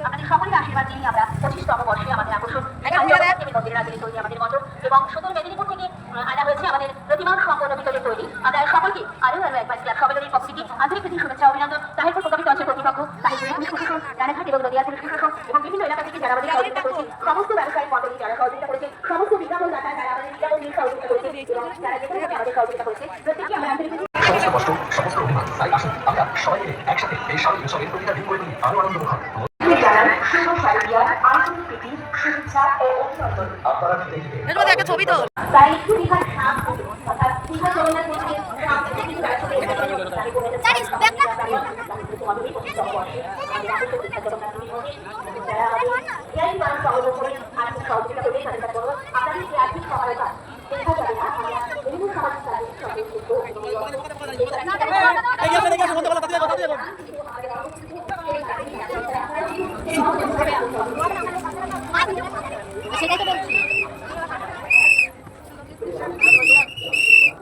আমাদের সকলের আশীর্বাদ নিয়ে আমরা পঁচিশতম বর্ষে আমাদের আকর্ষণ মন্দিরের আগে তৈরি আমাদের মণ্ডপ এবং সুদূর মেদিনীপুর থেকে আনা হয়েছে আমাদের প্রতিমা সম্পন্ন ভিতরে তৈরি আমরা আরও আরও একবার ক্লাব সবাইয়ের পক্ষ থেকে আন্তরিক প্রীতি শুভেচ্ছা অভিনন্দন তাহিরপুর প্রকল্পিত অঞ্চল কর্তৃপক্ষ তাহিরপুর পুলিশ প্রশাসন রানাঘাট এবং নদিয়া পুলিশ প্রশাসন এবং বিভিন্ন এলাকা থেকে যারা আমাদের সহযোগিতা করেছে সমস্ত ব্যবসায়ী মন্ডলী যারা সহযোগিতা করেছে সমস্ত বিজ্ঞাপন দাতা যারা আমাদের বিজ্ঞাপন নিয়ে সহযোগিতা করেছে এবং যারা যে আমাদের সহযোগিতা করেছে প্রত্যেককে আমরা আন্তরিক সমস্ত কষ্ট সমস্ত অভিমান তাই আসুন আমরা সবাই মিলে একসাথে এই স্বামী উৎসবের প্রতিটা দিন করে তুলি আরও আনন্দমুখর জানান শুভ শারদীয়ার আন্তরিক প্রীতি শুভেচ্ছা ও অভিনন্দন আপনারা দেখবে এর মধ্যে একটা ছবি তো তাই একটু দীঘার সাপ অর্থাৎ Digha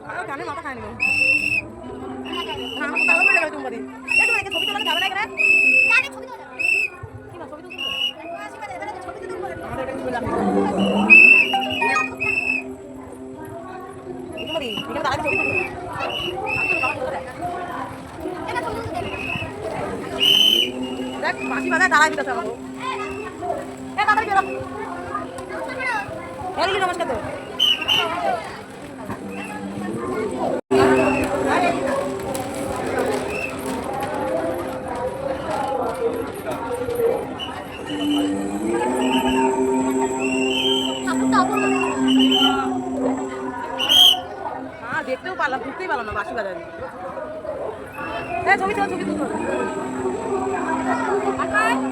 Ayo, kalian mau apa kan? যাবে ছবি তোলা। যাবে না ছবি বাজায় দাঁড়াই দিতে এ তাড়াতাড়ি বেরো। হ্যাঁ নমস্কার তো। দেখতেও পারলাম, ঢুকতেই পারলাম না বাঁশি বাজারে। এ, ছবি ছবি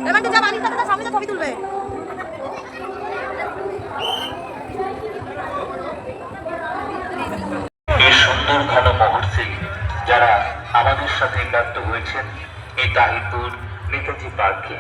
এবার যা, বাড়ির সামনে ছবি তুলবে। মুহূর্তে যারা আমাদের সাথে একাত্ম হয়েছেন, এই তাহিরপুর নেতাজি পার্কে।